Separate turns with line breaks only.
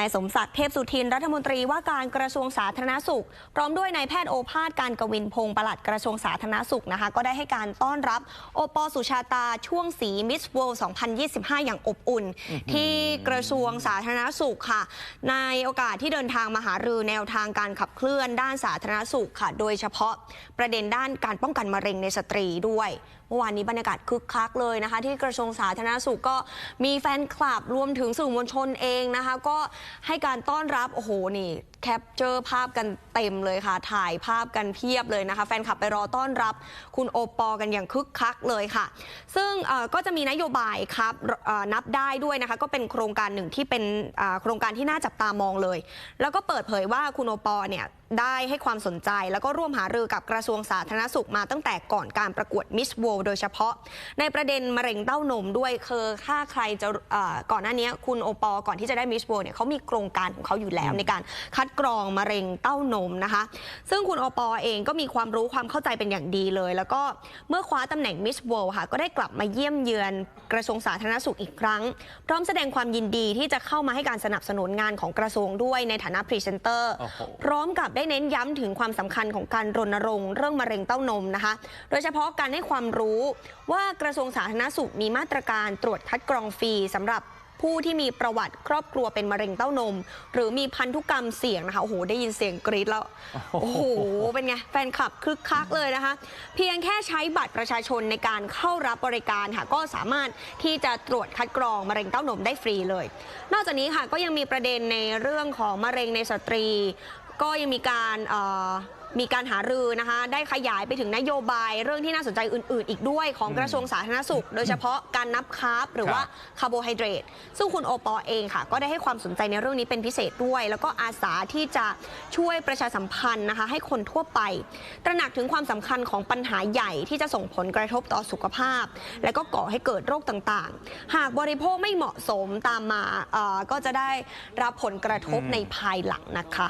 นายสมศักดิ์เทพสุทินรัฐมนตรีว่าการกระทรวงสาธารณสุข พร้อมด้วยนายแพทย์โอภาสการกวินพงศ์ปลัดกระทรวงสาธารณสุขนะคะ ก็ได้ให้การต้อนรับโอปอสุชาตาช่วงสีมิส World 2025 อย่างอบอุ่น ที่กระทรวงสาธารณสุขค่ะ ในโอกาสที่เดินทางมาหารือแนวทางการขับเคลื่อนด้านสาธารณสุขค่ะ โดยเฉพาะประเด็นด้านการป้องกันมะเร็งในสตรีด้วยเมื่อวานนี้บรรยากาศคึกคักเลยนะคะ ที่กระทรวงสาธารณสุขก็มีแฟนคลับรวมถึงสื่อมวลชนเองนะคะ ก็ให้การต้อนรับ โอ้โห นี่แคปเจอร์ภาพกันเต็มเลยค่ะ ถ่ายภาพกันเพียบเลยนะคะ แฟนคลับไปรอต้อนรับคุณโอปอกันอย่างคึกคักเลยค่ะ ซึ่งก็จะมีนโยบายครับนับได้ด้วยนะคะ ก็เป็นโครงการหนึ่งที่เป็นโครงการที่น่าจับตามองเลย แล้วก็เปิดเผยว่าคุณโอปอเนี่ย ได้ให้ความสนใจ แล้วก็ร่วมหารือกับกระทรวงสาธารณสุขมาตั้งแต่ก่อนการประกวดมิส w วโดยเฉพาะ ในประเด็นมะเร็งเต้านมด้วยคือถ้าใครจะก่อนหน้านี้คุณโอปอก่อนที่จะได้มิส w วเนี่ยเขามีโครงการของเขาอยู่แล้วในการคัดกรองมะเร็งเต้านมนะคะ ซึ่งคุณโอปอเองก็มีความรู้ความเข้าใจเป็นอย่างดีเลย แล้วก็เมื่อคว้าตำแหน่งมิส w วค่ะก็ได้กลับมาเยี่ยมเยือนกระทรวงสาธารณสุขอีกครั้ง พร้อมแสดงความยินดีที่จะเข้ามาให้การสนับสนุนงานของกระทรวงด้วยในฐานะพรีเซนเตอร์พร้อมกับได้เน้นย้ำถึงความสำคัญของการรณรงค์เรื่องมะเร็งเต้านมนะคะ โดยเฉพาะการให้ความรู้ว่ากระทรวงสาธารณสุขมีมาตรการตรวจคัดกรองฟรีสำหรับผู้ที่มีประวัติครอบครัวเป็นมะเร็งเต้านม หรือมีพันธุกรรมเสี่ยงนะคะโอ้โหได้ยินเสียงกรี๊ดแล้ว โอ้โห เป็นไง แฟนคลับคึกคักเลยนะคะ เพียงแค่ใช้บัตรประชาชนในการเข้ารับบริการค่ะ ก็สามารถที่จะตรวจคัดกรองมะเร็งเต้านมได้ฟรีเลย นอกจากนี้ค่ะก็ยังมีประเด็นในเรื่องของมะเร็งในสตรี ก็ยังมีการเอ่อมีการหารือนะคะ ได้ขยายไปถึงนโยบายเรื่องที่น่าสนใจอื่น ๆ อีกด้วยของกระทรวงสาธารณสุข โดยเฉพาะการนับคาร์บหรือว่าคาร์โบไฮเดรตซึ่งคุณโอปอเองค่ะ ก็ได้ให้ความสนใจในเรื่องนี้เป็นพิเศษด้วย แล้วก็อาสาที่จะช่วยประชาสัมพันธ์นะคะ ให้คนทั่วไป ตระหนักถึงความสำคัญของปัญหาใหญ่ที่จะส่งผลกระทบต่อสุขภาพ และก็ก่อให้เกิดโรคต่าง ๆ หากบริโภคไม่เหมาะสมตามมาเอ่อก็จะได้รับผลกระทบในภายหลังนะคะ